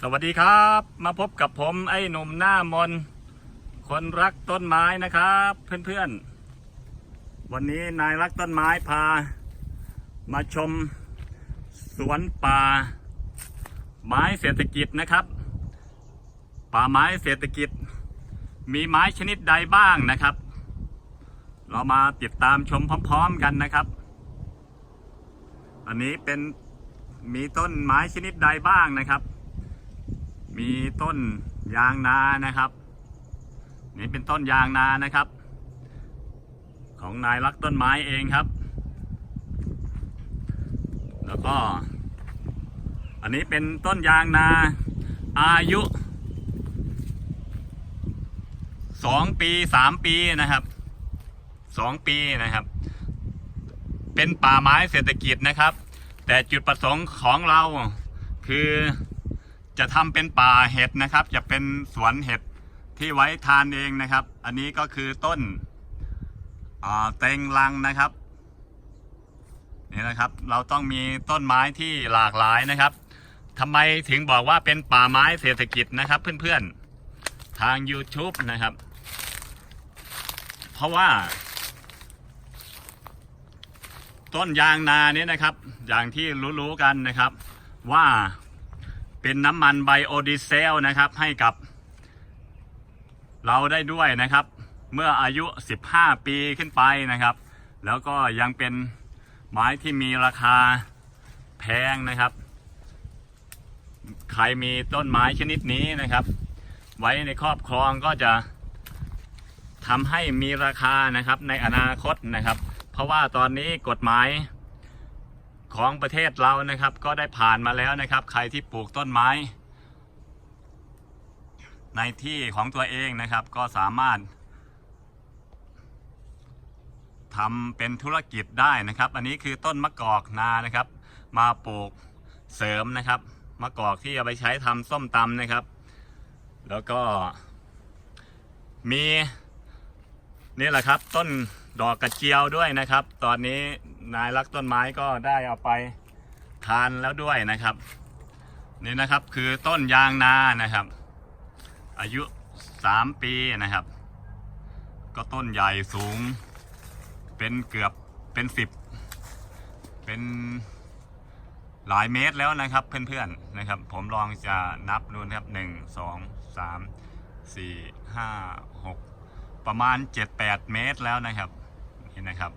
สวัสดีครับ มาพบกับผมไอ้หนุ่มหน้ามน คนรักต้นไม้นะครับ เพื่อนๆ วันนี้นายรักต้นไม้พา มาชม สวนป่า ไม้เศรษฐกิจนะครับ ป่าไม้เศรษฐกิจ มีไม้ชนิดใดบ้างนะครับ เรามาติดตามชมพร้อมๆกันนะครับ อันนี้เป็นมีต้นไม้ชนิดใดบ้างนะครับ มีต้นยางนานะครับ นี่เป็นต้นยางนานะครับ ของนายรักต้นไม้เองครับ แล้วก็ อันนี้เป็นต้นยางนาอายุสองปีสามปีนะครับสองปีนะครับ เป็นป่าไม้เศรษฐกิจนะครับ แต่จุดประสงค์ของเราคือ จะทำเป็นป่าเห็ดนะครับ จะเป็นสวนเห็ดที่ไว้ทานเองนะครับ อันนี้ก็คือต้นเต็งลังนะครับนี่นะครับ เราต้องมีต้นไม้ที่หลากหลายนะครับทำไมถึงบอกว่าเป็นป่าไม้เศรษฐกิจนะครับ เพื่อนๆทาง YouTube นะครับ เพราะว่า ต้นยางนาเนี่ยนะครับ อย่างที่รู้ๆกันนะครับว่า เป็นน้ำมันไบโอดีเซลนะครับให้กับ เราได้ด้วยนะครับ เมื่ออายุ 15 ปีขึ้นไปนะครับ แล้วก็ยังเป็นไม้ที่มีราคาแพงนะครับ ใครมีต้นไม้ชนิดนี้นะครับ ไว้ในครอบครองก็จะทำให้มีราคานะครับในอนาคตนะครับ เพราะว่าตอนนี้กฎหมาย ของประเทศเรานะครับ ก็ได้ผ่านมาแล้วนะครับ ใครที่ปลูกต้นไม้ ในที่ของตัวเองนะครับ ก็สามารถทำเป็นธุรกิจได้นะครับ อันนี้คือต้นมะกอกนานะครับ มาปลูกเสริมนะครับมะกอกที่เอาไปใช้ทำส้มตำนะครับ แล้วก็ มีนี่แหละครับ ต้นดอกกระเจียวด้วยนะครับ ตอนนี้ นายรักต้นไม้ก็ได้เอาไปทานแล้วด้วยนะครับ นี่นะครับคือต้นยางนานะครับ อายุสามปีนะครับ ก็ต้นใหญ่สูง เป็นเกือบเป็นสิบเป็นหลายเมตรแล้วนะครับเพื่อนๆนะครับ ผมลองจะนับดูนะครับหนึ่งสองสามสี่ห้าหกประมาณ 7-8 เมตรแล้วนะครับนี่นะครับ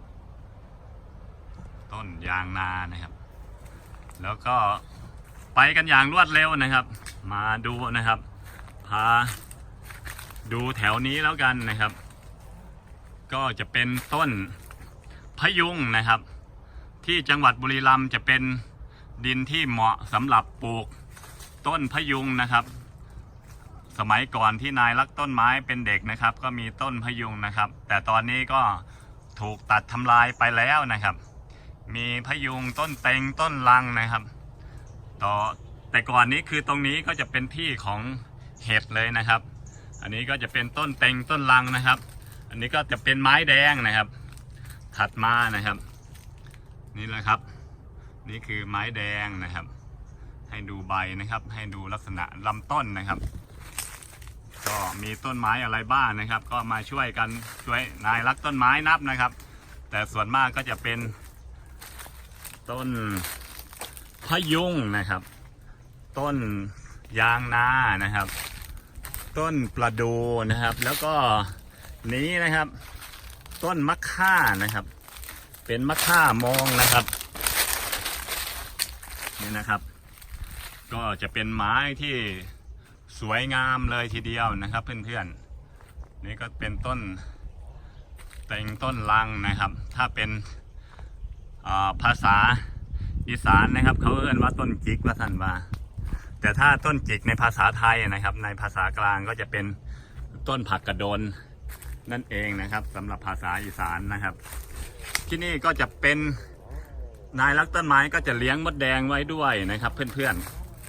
ต้นยางนานะครับ แล้วก็ไปกันอย่างรวดเร็วนะครับ มาดูนะครับพาดูแถวนี้แล้วกันนะครับ ก็จะเป็นต้นพะยุงนะครับ ที่จังหวัดบุรีรัมย์จะเป็นดินที่เหมาะสำหรับปลูกต้นพะยุงนะครับ สมัยก่อนที่นายรักต้นไม้เป็นเด็กนะครับ ก็มีต้นพะยุงนะครับ แต่ตอนนี้ก็ถูกตัดทำลายไปแล้วนะครับ มีพยุงต้นเต็งต้นลังนะครับ ต่อแต่ก่อนนี้คือตรงนี้ก็จะเป็นที่ของเห็ดเลยนะครับ อันนี้ก็จะเป็นต้นเต็งต้นลังนะครับ อันนี้ก็จะเป็นไม้แดงนะครับ ถัดมานะครับ นี่แหละครับ นี่คือไม้แดงนะครับ ให้ดูใบนะครับ ให้ดูลักษณะลำต้นนะครับก็มีต้นไม้อะไรบ้างนะครับ ก็มาช่วยกันช่วยนายรักต้นไม้นับนะครับ แต่ส่วนมากก็จะเป็น ต้นพะยุงนะครับ ต้นยางนานะครับ ต้นประดูนะครับ แล้วก็นี้นะครับ ต้นมะข่านะครับ เป็นมะข่ามองนะครับนี่นะครับ ก็จะเป็นไม้ที่สวยงามเลยทีเดียวนะครับ เพื่อนๆนี่ก็เป็นต้นเต็งต้นลังนะครับ ถ้าเป็น ภาษาอีสานนะครับ เขาเรียกว่าต้นจิกว่าท่านว่า แต่ถ้าต้นจิกในภาษาไทยนะครับ ในภาษากลางก็จะเป็นต้นผักกระโดนนั่นเองนะครับสำหรับภาษาอีสานนะครับ ที่นี่ก็จะเป็นนายรักต้นไม้ก็จะเลี้ยงมดแดงไว้ด้วยนะครับ เพื่อน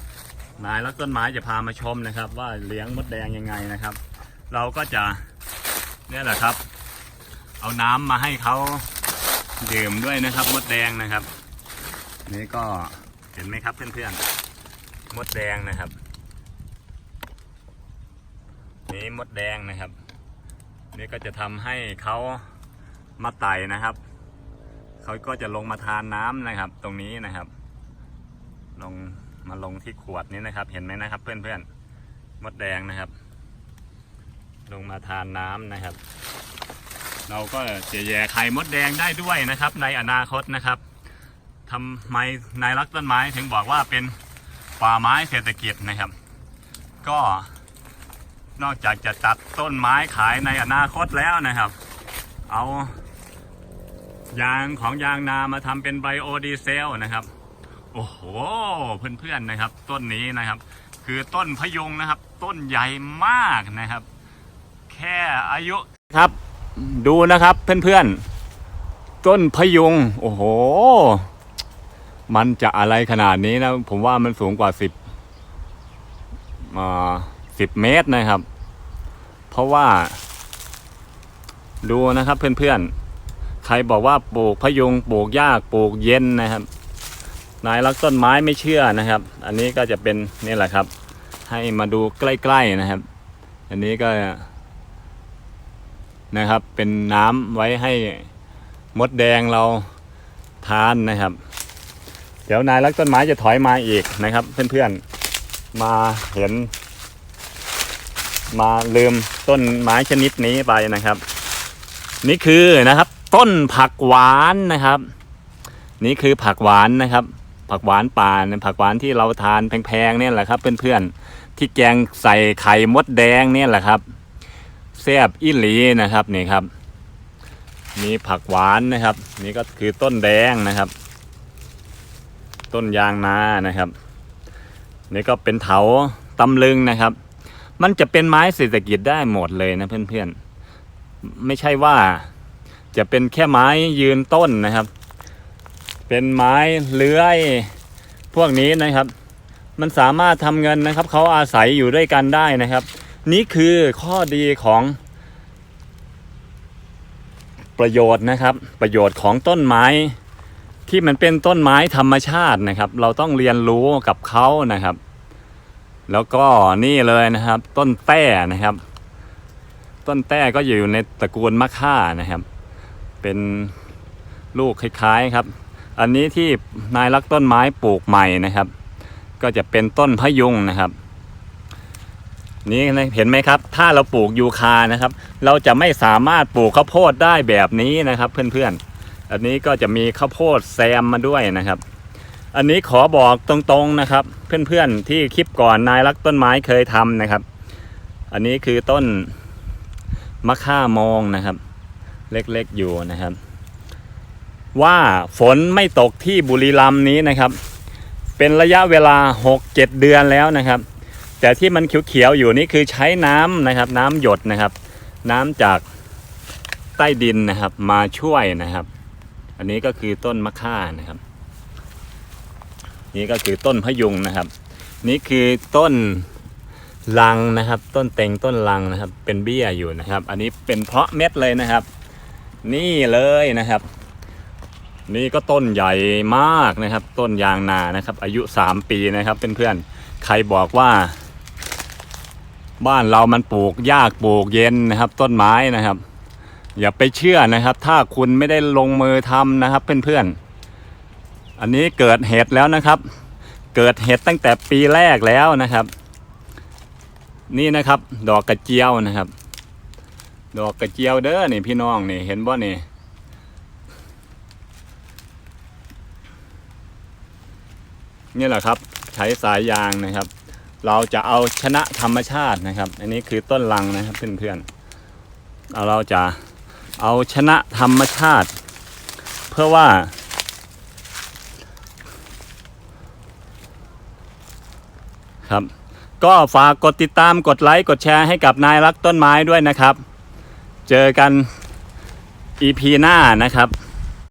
ๆนายรักต้นไม้จะพามาชมนะครับ ว่าเลี้ยงมดแดงยังไงนะครับ เราก็จะเนี่ยแหละครับ เอาน้ำมาให้เขา ดื่มด้วยนะครับ มดแดงนะครับ นี่ก็เห็นไหมครับเพื่อนๆมดแดงนะครับนี่มดแดงนะครับ นี่ก็จะทำให้เขามาไต่นะครับเขาก็จะลงมาทานน้ำนะครับ ตรงนี้นะครับ ลงมาลงที่ขวดนี้นะครับ เห็นไหมนะครับ เพื่อนๆมดแดงนะครับ ลงมาทานน้ำนะครับ เราก็จะแย่ไข่มดแดงได้ด้วยนะครับ ในอนาคตนะครับทำไมนายรักต้นไม้ถึงบอกว่าเป็นป่าไม้เศรษฐกิจนะครับ ก็นอกจากจะตัดต้นไม้ขายในอนาคตแล้วนะครับ เอายางของยางนามาทำเป็นไบโอดีเซลนะครับ โอ้โหเพื่อนๆนะครับ ต้นนี้นะครับ คือต้นพยุงนะครับ ต้นใหญ่มากนะครับ แค่อายุครับ ดูนะครับเพื่อนๆ ต้นพะยุง โอ้โห มันจะอะไรขนาดนี้นะ ผมว่ามันสูงกว่าสิบสิบเมตรนะครับ เพราะว่า ดูนะครับเพื่อนๆ ใครบอกว่าปลูกพะยุงปลูกยากปลูกเย็นนะครับ นายรักต้นไม้ไม่เชื่อนะครับ อันนี้ก็จะเป็นนี่แหละครับ ให้มาดูใกล้ๆนะครับ อันนี้ก็ นะครับ เป็นน้ำไว้ให้มดแดงเราทานนะครับ เดี๋ยวนายรักต้นไม้จะถอยมาอีกนะครับ เพื่อนๆมาเห็น มาลืมต้นไม้ชนิดนี้ไปนะครับ นี่คือนะครับ ต้นผักหวานนะครับ นี่คือผักหวานนะครับ ผักหวานป่านผักหวานที่เราทานแพงๆเนี่ยแหละครับ เพื่อนๆที่แกงใส่ไข่มดแดงเนี่ยแหละครับ แซบอิหลีนะครับนี่ครับ มีผักหวานนะครับ นี่ก็คือต้นแดงนะครับ ต้นยางนานะครับ นี่ก็เป็นเถาตำลึงนะครับ มันจะเป็นไม้เศรษฐกิจได้หมดเลยนะเพื่อนๆ ไม่ใช่ว่าจะเป็นแค่ไม้ยืนต้นนะครับ เป็นไม้เลื้อย พวกนี้นะครับ มันสามารถทำเงินนะครับ เขาอาศัยอยู่ด้วยกันได้นะครับ นี่คือข้อดีของประโยชน์นะครับ ประโยชน์ของต้นไม้ที่มันเป็นต้นไม้ธรรมชาตินะครับ เราต้องเรียนรู้กับเขานะครับ แล้วก็นี่เลยนะครับ ต้นแต้นะครับ ต้นแต้ก็อยู่ในตระกูลมะค่านะครับ เป็นลูกคล้ายๆครับ อันนี้ที่นายรักต้นไม้ปลูกใหม่นะครับ ก็จะเป็นต้นพะยุงนะครับ นี่เห็นไหมครับ ถ้าเราปลูกยูคานะครับ เราจะไม่สามารถปลูกข้าวโพดได้แบบนี้นะครับเพื่อนๆ อันนี้ก็จะมีข้าวโพดแซมมาด้วยนะครับ อันนี้ขอบอกตรงๆนะครับ เพื่อนๆที่คลิปก่อนนายรักต้นไม้เคยทำนะครับ อันนี้คือต้นมะข่ามองนะครับ เล็กๆอยู่นะครับ ว่าฝนไม่ตกที่บุรีรัมย์นี้นะครับ เป็นระยะเวลา 6-7 เดือนแล้วนะครับ แต่ที่มันเขียวๆอยู่นี่คือใช้น้ำนะครับ น้ำหยดนะครับ น้ำจากใต้ดินนะครับ มาช่วยนะครับ อันนี้ก็คือต้นมะข่านะครับ นี่ก็คือต้นพะยุงนะครับ นี่คือต้นลังนะครับ ต้นเต็งต้นลังนะครับ เป็นเบี้ยอยู่นะครับ อันนี้เป็นเพาะเม็ดเลยนะครับ นี่เลยนะครับ นี่ก็ต้นใหญ่มากนะครับ ต้นยางนานะครับ อายุ 3 ปีนะครับเพื่อนๆใครบอกว่า บ้านเรามันปลูกยากปลูกเย็นนะครับ ต้นไม้นะครับ อย่าไปเชื่อนะครับ ถ้าคุณไม่ได้ลงมือทำนะครับเพื่อนๆ อันนี้เกิดเหตุแล้วนะครับ เกิดเหตุตั้งแต่ปีแรกแล้วนะครับ นี่นะครับ ดอกกระเจียวนะครับ ดอกกระเจียวเด้อนี่พี่น้องนี่เห็นบ่นี่นี่แหละครับ ใช้สายยางนะครับ เราจะเอาชนะธรรมชาตินะครับ อันนี้คือต้นลังนะครับเพื่อนๆเอาเราจะเอาชนะธรรมชาติ เพื่อว่า ครับ ก็ฝากกดติดตามกดไลค์กดแชร์ให้กับนายรักต้นไม้ด้วยนะครับ เจอกัน EP หน้านะครับ